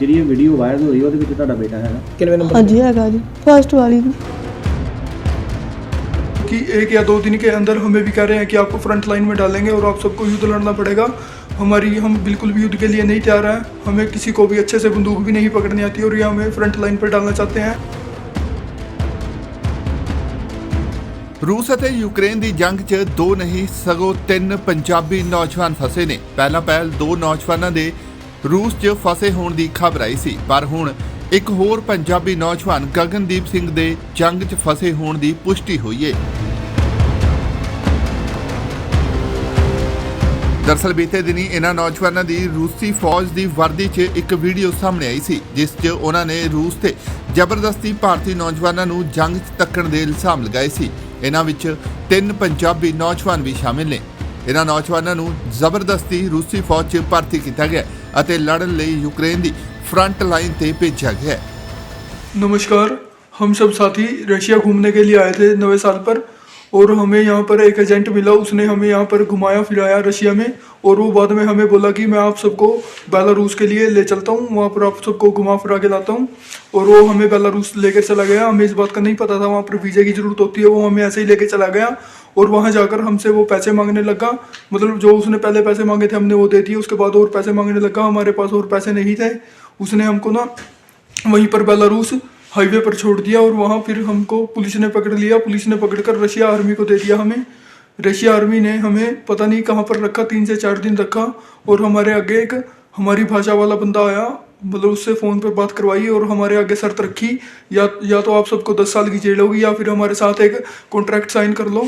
ਜਿਹੜੀ ਇਹ video viral ਹੋਈ ਉਹਦੇ ਵਿੱਚ ਤੁਹਾਡਾ ਬੇਟਾ ਹੈਗਾ ਕਿੰਨੇ ਨੰਬਰ ਹਾਂਜੀ ਹੈਗਾ ਜੀ ਫਸਟ ਵਾਲੀ ਦੀ कि एक या दो दिन के अंदर हमें भी कह रहे हैं कि आपको फ्रंट लाइन में डालेंगे और आप सबको युद्ध लड़ना पड़ेगा हमारी हम बिल्कुल भी युद्ध के लिए नहीं तैयार हैं हमें किसी को भी अच्छे से बंदूक भी नहीं पकड़नी आती और ये हमें फ्रंट लाइन पर डालना चाहते हैं ਰੂਸ ਅਤੇ ਯੂਕਰੇਨ ਦੀ ਜੰਗ 'ਚ ਦੋ ਨਹੀਂ ਸਗੋਂ ਤਿੰਨ ਪੰਜਾਬੀ ਨੌਜਵਾਨ ਫਸੇ ਨੇ ਪਹਿਲਾਂ ਪਹਿਲ ਦੋ ਨੌਜਵਾਨਾਂ ਦੇ ਰੂਸ 'ਚ ਫਸੇ ਹੋਣ ਦੀ ਖਬਰ ਆਈ ਸੀ। ਪਰ ਹੁਣ ਇੱਕ ਹੋਰ ਪੰਜਾਬੀ ਨੌਜਵਾਨ ਗਗਨਦੀਪ ਸਿੰਘ ਦੇ ਜੰਗ 'ਚ ਫਸੇ ਹੋਣ ਦੀ ਪੁਸ਼ਟੀ ਹੋਈ ਏ। ਦਰਸਲ ਬੀਤੇ ਦਿਨੀ ਇਹਨਾਂ ਨੌਜਵਾਨਾਂ ਦੀ ਰੂਸੀ ਫੌਜ ਦੀ ਵਰਦੀ 'ਚ ਇੱਕ ਵੀਡੀਓ ਸਾਹਮਣੇ ਆਈ ਸੀ, ਜਿਸ 'ਚ ਉਹਨਾਂ ਨੇ ਰੂਸ ਤੇ ਜ਼ਬਰਦਸਤੀ ਭਾਰਤੀ ਨੌਜਵਾਨਾਂ ਨੂੰ ਜੰਗ 'ਚ ਤੱਕਣ ਦੇ ਇਲਜ਼ਾਮ ਲਗਾਏ ਸੀ। ਇਹਨਾਂ ਵਿੱਚ ਤਿੰਨ ਪੰਜਾਬੀ ਨੌਜਵਾਨ ਵੀ ਸ਼ਾਮਿਲ ਨੇ। ਇਹਨਾਂ ਨੌਜਵਾਨਾਂ ਨੂੰ ਜ਼ਬਰਦਸਤੀ ਰੂਸੀ ਫੌਜ 'ਚ ਭਰਤੀ ਕੀਤਾ ਗਿਆ। ਅਤੇ ਲੜਨ ਲਈ ਯੂਕਰੇਨ ਦੀ ਫਰੰਟ ਲਾਈਨ ਤੇ ਭੇਜਿਆ ਗਿਆ ਹੈ। नमस्कार हम सब साथी रशिया घूमने के लिए आए थे नवे साल पर और हमें यहाँ पर एक एजेंट मिला उसने हमें यहाँ पर घुमाया फिराया रशिया में और वो बाद में हमें बोला कि मैं आप सबको बेलारूस के लिए ले चलता हूँ वहाँ पर आप सबको घुमा फिरा के लाता हूँ और वो हमें बेलारूस लेकर चला गया हमें इस बात का नहीं पता था वहाँ पर वीज़े की ज़रूरत होती है वो हमें ऐसे ही लेके चला गया और वहाँ जाकर हमसे वो पैसे मांगने लगा। मतलब जो उसने पहले पैसे मांगे थे, हमने वो दे दिए। उसके बाद और पैसे मांगने लगा। हमारे पास और पैसे नहीं थे। उसने हमको ना वहीं पर बेलारूस हाईवे पर छोड़ दिया और वहाँ फिर हमको पुलिस ने पकड़ लिया। पुलिस ने पकड़कर रशिया आर्मी को दे दिया हमें। रशिया आर्मी ने हमें पता नहीं कहाँ पर रखा, तीन से चार दिन रखा और हमारे आगे एक हमारी भाषा वाला बंदा आया। मतलब उससे फ़ोन पर बात करवाई और हमारे आगे शर्त रखी। या या तो आप सबको दस साल की जेल होगी या फिर हमारे साथ एक कॉन्ट्रैक्ट साइन कर लो।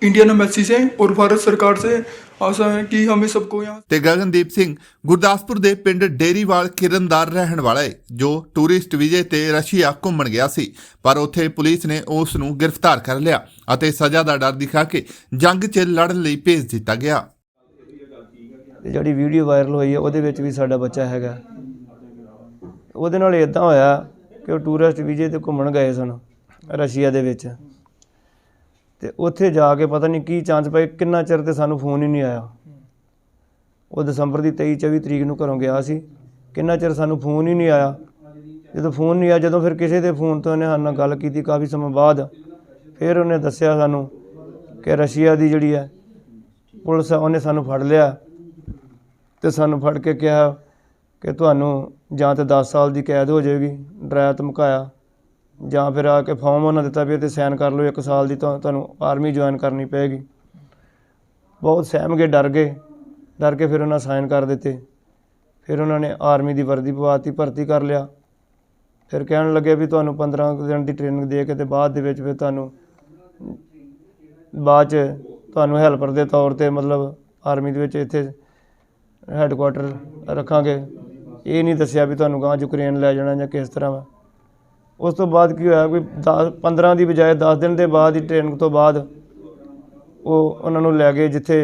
इंडियन एम्बेसी से और भारत सरकार से आशा है कि हमें सबको यहाँ ਤੇ ਗਗਨਦੀਪ ਸਿੰਘ ਗੁਰਦਾਸਪੁਰ ਦੇ ਪਿੰਡ ਡੇਰੀਵਾਲ ਕਿਰਨਦਾਰ ਰਹਿਣ ਵਾਲਾ ਹੈ ਜੋ ਟੂਰਿਸਟ ਵੀਜ਼ੇ ਤੇ ਰਸ਼ੀਆ ਘੁੰਮਣ ਗਿਆ ਸੀ ਪਰ ਉੱਥੇ ਪੁਲਿਸ ਨੇ ਉਸ ਨੂੰ ਗ੍ਰਿਫਤਾਰ ਕਰ ਲਿਆ ਅਤੇ ਸਜ਼ਾ ਦਾ ਡਰ ਦਿਖਾ ਕੇ ਜੰਗ 'ਚ ਲੜਨ ਲਈ ਭੇਜ ਦਿੱਤਾ ਗਿਆ ਤੇ ਜਿਹੜੀ ਵੀਡੀਓ ਵਾਇਰਲ ਹੋਈ ਹੈ ਉਹਦੇ ਵਿੱਚ ਵੀ ਸਾਡਾ ਬੱਚਾ ਹੈਗਾ ਉਹਦੇ ਨਾਲ ਇਦਾਂ ਹੋਇਆ ਕਿ ਉਹ ਟੂਰਿਸਟ ਵੀਜ਼ੇ ਤੇ ਘੁੰਮਣ ਗਏ ਸਨ ਰਸ਼ੀਆ ਦੇ ਵਿੱਚ ਤੇ ਉੱਥੇ ਜਾ ਕੇ ਪਤਾ ਨਹੀਂ ਕੀ ਚਾਂਸ ਪਏ, ਕਿੰਨਾ ਚਿਰ ਤੇ ਸਾਨੂੰ ਫੋਨ ਹੀ ਨਹੀਂ ਆਇਆ। ਉਹ ਦਸੰਬਰ ਦੀ 23 24 ਤਰੀਕ ਨੂੰ ਘਰੋਂ ਗਿਆ ਸੀ। ਕਿੰਨਾ ਚਿਰ ਸਾਨੂੰ ਫੋਨ ਹੀ ਨਹੀਂ ਆਇਆ। ਜਦੋਂ ਫੋਨ ਨਹੀਂ ਆਇਆ, ਜਦੋਂ ਫਿਰ ਕਿਸੇ ਦੇ ਫੋਨ ਤੋਂ ਉਹਨੇ ਸਾਡੇ ਨਾਲ ਗੱਲ ਕੀਤੀ ਕਾਫੀ ਸਮਾਂ ਬਾਅਦ, ਫਿਰ ਉਹਨੇ ਦੱਸਿਆ ਸਾਨੂੰ ਕਿ ਰਸ਼ੀਆ ਦੀ ਜਿਹੜੀ ਹੈ, ਪੁਲਿਸ ਆ, ਉਹਨੇ ਸਾਨੂੰ ਫੜ ਲਿਆ। ਤੇ ਸਾਨੂੰ ਫੜ ਕੇ ਕਿਹਾ ਕਿ ਤੁਹਾਨੂੰ ਜਾਂ ਤੇ 10 ਸਾਲ ਦੀ ਕੈਦ ਹੋ ਜਾਏਗੀ, ਡਰਾਇਆ ਧਮਕਾਇਆ। ਜਾਂ ਫਿਰ ਆ ਕੇ ਫਾਰਮ ਉਹਨਾਂ ਦਿੱਤਾ ਵੀ ਤੇ ਸਾਈਨ ਕਰ ਲਓ, ਇੱਕ ਸਾਲ ਦੀ ਤਾਂ ਤੁਹਾਨੂੰ ਆਰਮੀ ਜੁਆਇਨ ਕਰਨੀ ਪਏਗੀ। ਬਹੁਤ ਸਹਿਮ ਗਏ, ਡਰ ਗਏ। ਡਰ ਕੇ ਫਿਰ ਉਹਨਾਂ ਸਾਈਨ ਕਰ ਦਿੱਤੇ। ਫਿਰ ਉਹਨਾਂ ਨੇ ਆਰਮੀ ਦੀ ਵਰਦੀ ਪਵਾਤੀ ਭਰਤੀ ਕਰ ਲਿਆ। ਫਿਰ ਕਹਿਣ ਲੱਗੇ ਵੀ ਤੁਹਾਨੂੰ 15 ਕੁ ਦਿਨ ਦੀ ਟ੍ਰੇਨਿੰਗ ਦੇ ਕੇ ਤੇ ਬਾਅਦ ਦੇ ਵਿੱਚ ਫਿਰ ਤੁਹਾਨੂੰ ਬਾਅਦ ਚ ਤੁਹਾਨੂੰ ਹੈਲਪਰ ਦੇ ਤੌਰ ਤੇ ਮਤਲਬ ਆਰਮੀ ਦੇ ਵਿੱਚ ਇੱਥੇ ਹੈੱਡਕੁਆਟਰ ਰੱਖਾਂਗੇ। ਇਹ ਨਹੀਂ ਦੱਸਿਆ ਵੀ ਤੁਹਾਨੂੰ ਗਾਂ ਯੂਕਰੇਨ ਲੈ ਜਾਣਾ ਜਾਂ ਕਿਸ ਤਰ੍ਹਾਂ ਵਾ। ਉਸ ਤੋਂ ਬਾਅਦ ਕੀ ਹੋਇਆ ਕੋਈ 10 15 ਦੀ ਬਜਾਏ 10 ਦਿਨ ਦੇ ਬਾਅਦ ਹੀ ਟ੍ਰੇਨਿੰਗ ਤੋਂ ਬਾਅਦ ਉਹ ਉਹਨਾਂ ਨੂੰ ਲੈ ਗਏ ਜਿੱਥੇ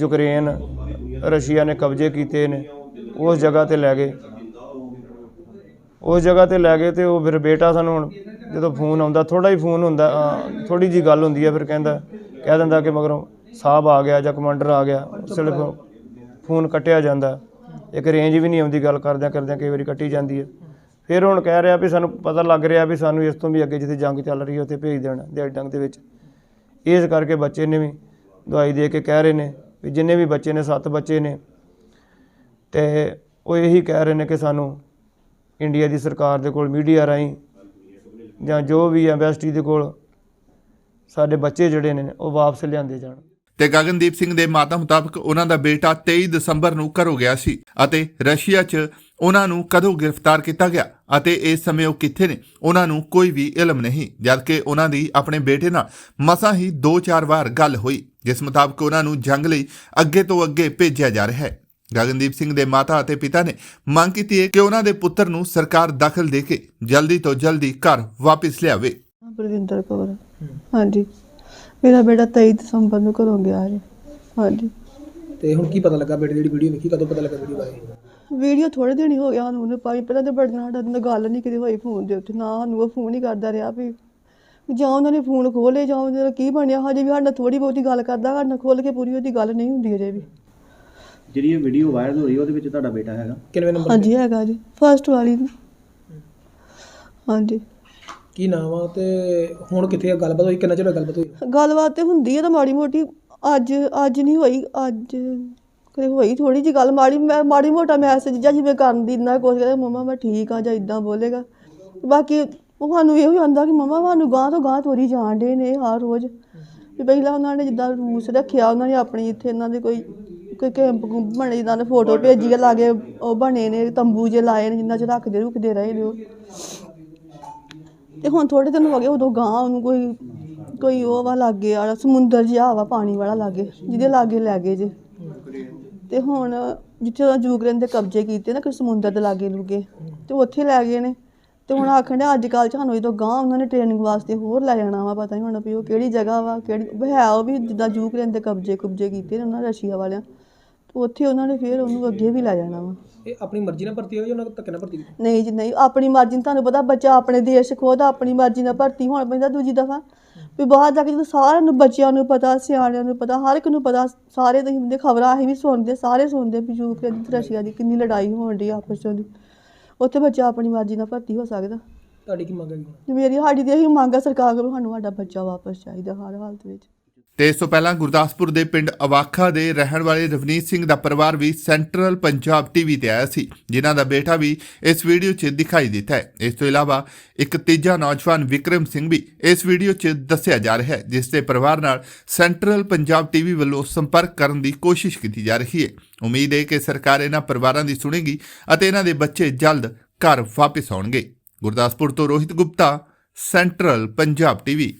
ਯੂਕਰੇਨ, ਰਸ਼ੀਆ ਨੇ ਕਬਜ਼ੇ ਕੀਤੇ ਨੇ, ਉਸ ਜਗ੍ਹਾ ਤੇ ਲੈ ਗਏ। ਉਸ ਜਗ੍ਹਾ ਤੇ ਲੈ ਗਏ ਤੇ ਉਹ ਫਿਰ ਬੇਟਾ ਸਾਨੂੰ ਹੁਣ ਜਦੋਂ ਫੋਨ ਆਉਂਦਾ ਥੋੜਾ ਹੀ ਫੋਨ ਹੁੰਦਾ ਥੋੜੀ ਜੀ ਗੱਲ ਹੁੰਦੀ ਹੈ ਫਿਰ ਕਹਿੰਦਾ, ਕਹਿ ਦਿੰਦਾ ਕਿ ਮਗਰੋਂ ਸਾਹਿਬ ਆ ਗਿਆ ਜਾਂ ਕਮਾਂਡਰ ਆ ਗਿਆ ਸਿਰਫ ਫੋਨ ਕੱਟਿਆ ਜਾਂਦਾ। ਇੱਕ ਰੇਂਜ ਵੀ ਨਹੀਂ ਆਉਂਦੀ ਗੱਲ ਕਰਦਿਆਂ ਕਰਦਿਆਂ ਕਈ ਵਾਰੀ ਕੱਟੀ ਜਾਂਦੀ ਹੈ। ਫਿਰ ਹੁਣ ਕਹਿ ਰਿਹਾ ਵੀ ਸਾਨੂੰ ਪਤਾ ਲੱਗ ਰਿਹਾ ਵੀ ਸਾਨੂੰ ਇਸ ਤੋਂ ਵੀ ਅੱਗੇ ਜਿੱਥੇ ਜੰਗ ਚੱਲ ਰਹੀ ਹੈ ਉੱਥੇ ਭੇਜ ਦੇਣਾ, ਦਿਹਾੜੀ ਡੰਗ ਦੇ ਵਿੱਚ। ਇਸ ਕਰਕੇ ਬੱਚੇ ਨੇ ਵੀ ਦਵਾਈ ਦੇ ਕੇ ਕਹਿ ਰਹੇ ਨੇ ਵੀ ਜਿੰਨੇ ਵੀ ਬੱਚੇ ਨੇ, ਸੱਤ ਬੱਚੇ ਨੇ, ਤੇ ਉਹ ਇਹੀ ਕਹਿ ਰਹੇ ਨੇ ਕਿ ਸਾਨੂੰ ਇੰਡੀਆ ਦੀ ਸਰਕਾਰ ਦੇ ਕੋਲ, ਮੀਡੀਆ ਰਾਹੀਂ ਜਾਂ ਜੋ ਵੀ ਐਮਬੈਸਡੀ ਦੇ ਕੋਲ ਸਾਡੇ ਬੱਚੇ ਜਿਹੜੇ ਨੇ, ਉਹ ਵਾਪਸ ਲਿਆਂਦੇ ਜਾਣ। ਤੇ ਗਗਨਦੀਪ ਸਿੰਘ ਦੇ ਮਾਤਾ ਮੁਤਾਬਕ ਉਹਨਾਂ ਦਾ ਬੇਟਾ 23 ਦਸੰਬਰ ਨੂੰ ਘਰੋਂ ਗਿਆ ਸੀ ਅਤੇ ਰਸ਼ੀਆ 'ਚ ਉਹਨਾਂ ਨੂੰ ਕਦੋਂ ਗ੍ਰਿਫਤਾਰ ਕੀਤਾ ਗਿਆ ਅਤੇ ਇਸ ਸਮੇਂ ਉਹ ਕਿੱਥੇ ਨੇ ਉਹਨਾਂ ਨੂੰ ਕੋਈ ਵੀ ਇਲਮ ਨਹੀਂ ਜਦਕਿ ਉਹਨਾਂ ਦੀ ਆਪਣੇ ਬੇਟੇ ਨਾਲ ਮਸਾਂ ਹੀ 2-4 ਵਾਰ ਗੱਲ ਹੋਈ ਜਿਸ ਮੁਤਾਬਕ ਉਹਨਾਂ ਨੂੰ ਜੰਗ ਲਈ ਅੱਗੇ ਤੋਂ ਅੱਗੇ ਭੇਜਿਆ ਜਾ ਰਿਹਾ ਹੈ। ਗਗਨਦੀਪ ਸਿੰਘ ਦੇ ਮਾਤਾ ਅਤੇ ਪਿਤਾ ਨੇ ਮੰਗ ਕੀਤੀ ਹੈ ਕਿ ਉਹਨਾਂ ਦੇ ਪੁੱਤਰ ਨੂੰ ਸਰਕਾਰ ਦਖਲ ਦੇ ਕੇ ਜਲਦੀ ਤੋਂ ਜਲਦੀ ਘਰ ਵਾਪਸ ਲਿਆਵੇ। ਕੌਰ। ਹਾਂਜੀ। ਮੇਰਾ ਬੇਟਾ 23 ਦਸੰਬਰ ਨੂੰ ਘਰੋਂ ਗਿਆ ਹੈ। ਹਾਂਜੀ। ਤੇ ਹੁਣ ਕੀ ਪਤਾ ਲੱਗਾ ਬੇਟੇ ਦੀ ਜਿਹੜੀ ਵੀਡੀਓ ਵੇਖੀ ਕਦੋਂ ਪਤਾ ਲੱਗਾ ਵੀਡੀਓ ਬਾਰੇ? ਵੀਡੀਓ ਥੋੜੇ ਦਿਨ ਹੀ ਹੋ ਗਿਆ ਸਾਨੂੰ ਉਹਨੂੰ ਪਾਈ ਪਹਿਲਾਂ ਤੇ ਬੜੇ ਦਿਨ ਸਾਡਾ ਨਾਲ ਗੱਲ ਨਹੀਂ ਕਿਤੇ ਹੋਈ ਫੋਨ ਦੇ ਉੱਤੇ ਨਾ ਸਾਨੂੰ ਉਹ ਫੋਨ ਹੀ ਕਰਦਾ ਰਿਹਾ ਵੀ ਜਾਂ ਉਹਨਾਂ ਨੇ ਫੋਨ ਖੋਲੇ ਜਾਂ ਉਹਨਾਂ ਦਾ ਕੀ ਬਣਿਆ ਹਜੇ ਵੀ ਸਾਡਾ ਥੋੜੀ ਬਹੁਤੀ ਗੱਲ ਕਰਦਾ ਸਾਡਾ ਖੋਲ ਕੇ ਪੂਰੀ ਉਹਦੀ ਗੱਲ ਨਹੀਂ ਹੁੰਦੀ ਅਜੇ ਵੀ। ਜਿਹੜੀ ਇਹ ਵੀਡੀਓ ਵਾਇਰਲ ਹੋ ਰਹੀ ਹੈ ਉਹਦੇ ਵਿੱਚ ਤੁਹਾਡਾ ਬੇਟਾ ਹੈਗਾ? ਕਿੰਨਵੇਂ ਨੰਬਰ ਹਾਂਜੀ ਹੈਗਾ ਜੀ ਫਸਟ ਵਾਲੀ ਨੂੰ। ਹਾਂਜੀ। ਕੀ ਨਾਮ ਆ ਤੇ ਹੁਣ ਕਿੱਥੇ ਆ? ਗੱਲਬਾਤ ਹੋਈ ਕਿੰਨਾ ਚਿਰ ਹੋਇਆ ਗੱਲਬਾਤ ਹੋਈ? ਗੱਲਬਾਤ ਤੇ ਹੁੰਦੀ ਹੈ ਤਾਂ ਮਾੜੀ ਮੋਟੀ ਅੱਜ ਅੱਜ ਨਹੀਂ ਹੋਈ, ਅੱਜ ਕਦੇ ਹੋਈ ਥੋੜੀ ਜਿਹੀ ਗੱਲ, ਮਾੜੀ, ਮੈਂ ਮਾੜੀ ਮੋਟਾ ਮੈਸੇਜ ਜਾਂ ਜਿਵੇਂ ਕਰਨ ਦੀ ਇੰਨਾ ਕੁਛ ਕਹਿੰਦਾ ਮਮਾ ਮੈਂ ਠੀਕ ਆ ਜਾਂ ਇਦਾਂ ਬੋਲੇਗਾ। ਬਾਕੀ ਉਹ ਸਾਨੂੰ ਇਹੋ ਆਂਦਾ ਕਿ ਮਮਾ ਸਾਨੂੰ ਗਾਂ ਤੋਂ ਗਾਂ ਤੋਰੀ ਜਾਣ ਡੇ ਨੇ ਹਰ ਰੋਜ਼। ਵੀ ਪਹਿਲਾਂ ਉਹਨਾਂ ਨੇ ਜਿੱਦਾਂ ਰੂਸ ਰੱਖਿਆ, ਉਹਨਾਂ ਨੇ ਆਪਣੀ ਇੱਥੇ ਇਹਨਾਂ ਦੇ ਕੋਈ ਕੋਈ ਕੈਂਪ ਕੁੰਪ ਬਣੇ, ਜਿੱਦਾਂ ਨੇ ਫੋਟੋ ਭੇਜੀ ਆ ਲਾਗੇ, ਉਹ ਬਣੇ ਨੇ, ਤੰਬੂ ਜੇ ਲਾਏ ਨੇ, ਜਿੰਨਾ ਚ ਰੱਖਦੇ ਰੁਕਦੇ ਰਹੇ ਨੇ ਉਹ। ਤੇ ਹੁਣ ਥੋੜੇ ਦਿਨ ਹੋ ਗਏ, ਉਦੋਂ ਗਾਂ ਉਹਨੂੰ ਕੋਈ ਕੋਈ ਉਹ ਵਾ ਲਾਗੇ ਵਾਲਾ ਸਮੁੰਦਰ ਜਿਹਾ ਵਾ, ਪਾਣੀ ਵਾਲਾ ਲਾਗੇ, ਜਿਹਦੇ ਲਾਗੇ ਲੈ ਗਏ ਜੇ। ਤੇ ਹੁਣ ਜਿੱਥੇ ਉਹ ਯੂਕਰੇਨ ਦੇ ਕਬਜ਼ੇ ਕੀਤੇ ਨਾ ਕਿ ਸਮੁੰਦਰ ਦੇ ਲਾਗੇ ਲੁਗੇ, ਤੇ ਉੱਥੇ ਲੈ ਗਏ ਨੇ। ਤੇ ਹੁਣ ਆਖਣ ਦੇ ਅੱਜ ਕੱਲ ਚ ਸਾਨੂੰ ਜਦੋਂ ਗਾਂ ਉਹਨਾਂ ਨੇ ਟ੍ਰੇਨਿੰਗ ਵਾਸਤੇ ਹੋਰ ਲੈ ਜਾਣਾ ਵਾ, ਪਤਾ ਨਹੀਂ ਹੁਣ ਵੀ ਉਹ ਕਿਹੜੀ ਜਗ੍ਹਾ ਵਾ, ਕਿਹੜੀ ਹੈ ਉਹ ਵੀ ਜਿੱਦਾਂ ਯੂਕਰੇਨ ਦੇ ਕਬਜ਼ੇ ਕੁਬਜ਼ੇ ਕੀਤੇ ਨੇ ਉਹਨਾਂ ਰਸ਼ੀਆ ਵਾਲਿਆਂ। ਉੱਥੇ ਉਹਨਾਂ ਨੇ ਫਿਰ ਉਹਨੂੰ ਅੱਗੇ ਵੀ ਲੈ ਜਾਣਾ ਵਾ। ਇਹ ਆਪਣੀ ਮਰਜ਼ੀ ਨਾਲ ਭਰਤੀ ਹੋਈ ਜਾਂ ਉਹਨਾਂ ਧੱਕੇ ਨਾਲ ਭਰਤੀ ਕੀਤੀ ਨਹੀਂ ਜੀ ਨਹੀਂ ਆਪਣੀ ਮਰਜ਼ੀ ਨਾਲ ਤੁਹਾਨੂੰ ਪਤਾ ਬੱਚਾ ਆਪਣੇ ਦੇਸ਼ ਖੁਦ ਆਪਣੀ ਮਰਜ਼ੀ ਨਾਲ ਭਰਤੀ ਹੋਣ ਪੈਂਦਾ ਦੂਜੀ ਦਫਾ। ਵੀ ਬਾਹਰ ਜਾ ਕੇ ਜਦੋਂ ਸਾਰਿਆਂ ਨੂੰ ਬੱਚਿਆਂ ਨੂੰ ਪਤਾ ਸਿਆਣਿਆਂ ਨੂੰ ਪਤਾ ਹਰ ਇੱਕ ਨੂੰ ਪਤਾ ਸਾਰੇ ਤੁਸੀਂ ਹੁੰਦੇ ਖਬਰਾਂ ਅਸੀਂ ਵੀ ਸੁਣਦੇ ਸਾਰੇ ਸੁਣਦੇ ਵੀ ਯੂਕਰੇਨ ਤੇ ਰਸ਼ੀਆ ਦੀ ਕਿੰਨੀ ਲੜਾਈ ਹੋਣ ਡਈ ਆਪਸ ਚ ਉਹਦੀ ਉੱਥੇ ਬੱਚਾ ਆਪਣੀ ਮਰਜ਼ੀ ਨਾਲ ਭਰਤੀ ਹੋ ਸਕਦਾ। ਤੁਹਾਡੀ ਕੀ ਮੰਗ ਹੁਣ? ਤੇ ਮੇਰੀ ਸਾਡੀ ਤੇ ਇਹੀ ਮੰਗ ਆ ਸਰਕਾਰ ਕੋਲੋਂ ਸਾਨੂੰ ਸਾਡਾ ਬੱਚਾ ਵਾਪਸ ਚਾਹੀਦਾ ਹਰ ਹਾਲਤ ਵਿੱਚ। ਤੇ ਇਸ ਤੋਂ ਪਹਿਲਾਂ ਗੁਰਦਾਸਪੁਰ ਦੇ ਪਿੰਡ ਅਵਾਖਾ ਦੇ ਰਹਿਣ ਵਾਲੇ ਰਵਨੀਤ ਸਿੰਘ ਦਾ ਪਰਿਵਾਰ ਵੀ ਸੈਂਟਰਲ ਪੰਜਾਬ ਟੀਵੀ ਤੇ ਆਇਆ ਸੀ, ਜਿਨ੍ਹਾਂ ਦਾ ਬੇਟਾ ਵੀ ਇਸ ਵੀਡੀਓ 'ਚ ਦਿਖਾਈ ਦਿੱਤਾ ਹੈ। ਇਸ ਤੋਂ ਇਲਾਵਾ ਇੱਕ ਤੀਜਾ ਨੌਜਵਾਨ ਵਿਕਰਮ ਸਿੰਘ ਵੀ ਇਸ ਵੀਡੀਓ 'ਚ ਦੱਸਿਆ ਜਾ ਰਿਹਾ ਹੈ, ਜਿਸ ਦੇ ਪਰਿਵਾਰ ਨਾਲ ਸੈਂਟਰਲ ਪੰਜਾਬ ਟੀਵੀ ਵੱਲੋਂ ਸੰਪਰਕ ਕਰਨ ਦੀ ਕੋਸ਼ਿਸ਼ ਕੀਤੀ ਜਾ ਰਹੀ ਹੈ। ਉਮੀਦ ਹੈ ਕਿ ਸਰਕਾਰ ਇਹਨਾਂ ਪਰਿਵਾਰਾਂ ਦੀ ਸੁਣੇਗੀ ਅਤੇ ਇਹਨਾਂ ਦੇ ਬੱਚੇ ਜਲਦ ਘਰ ਵਾਪਸ ਆਉਣਗੇ। ਗੁਰਦਾਸਪੁਰ ਤੋਂ ਰੋਹਿਤ ਗੁਪਤਾ, ਸੈਂਟਰਲ ਪੰਜਾਬ ਟੀਵੀ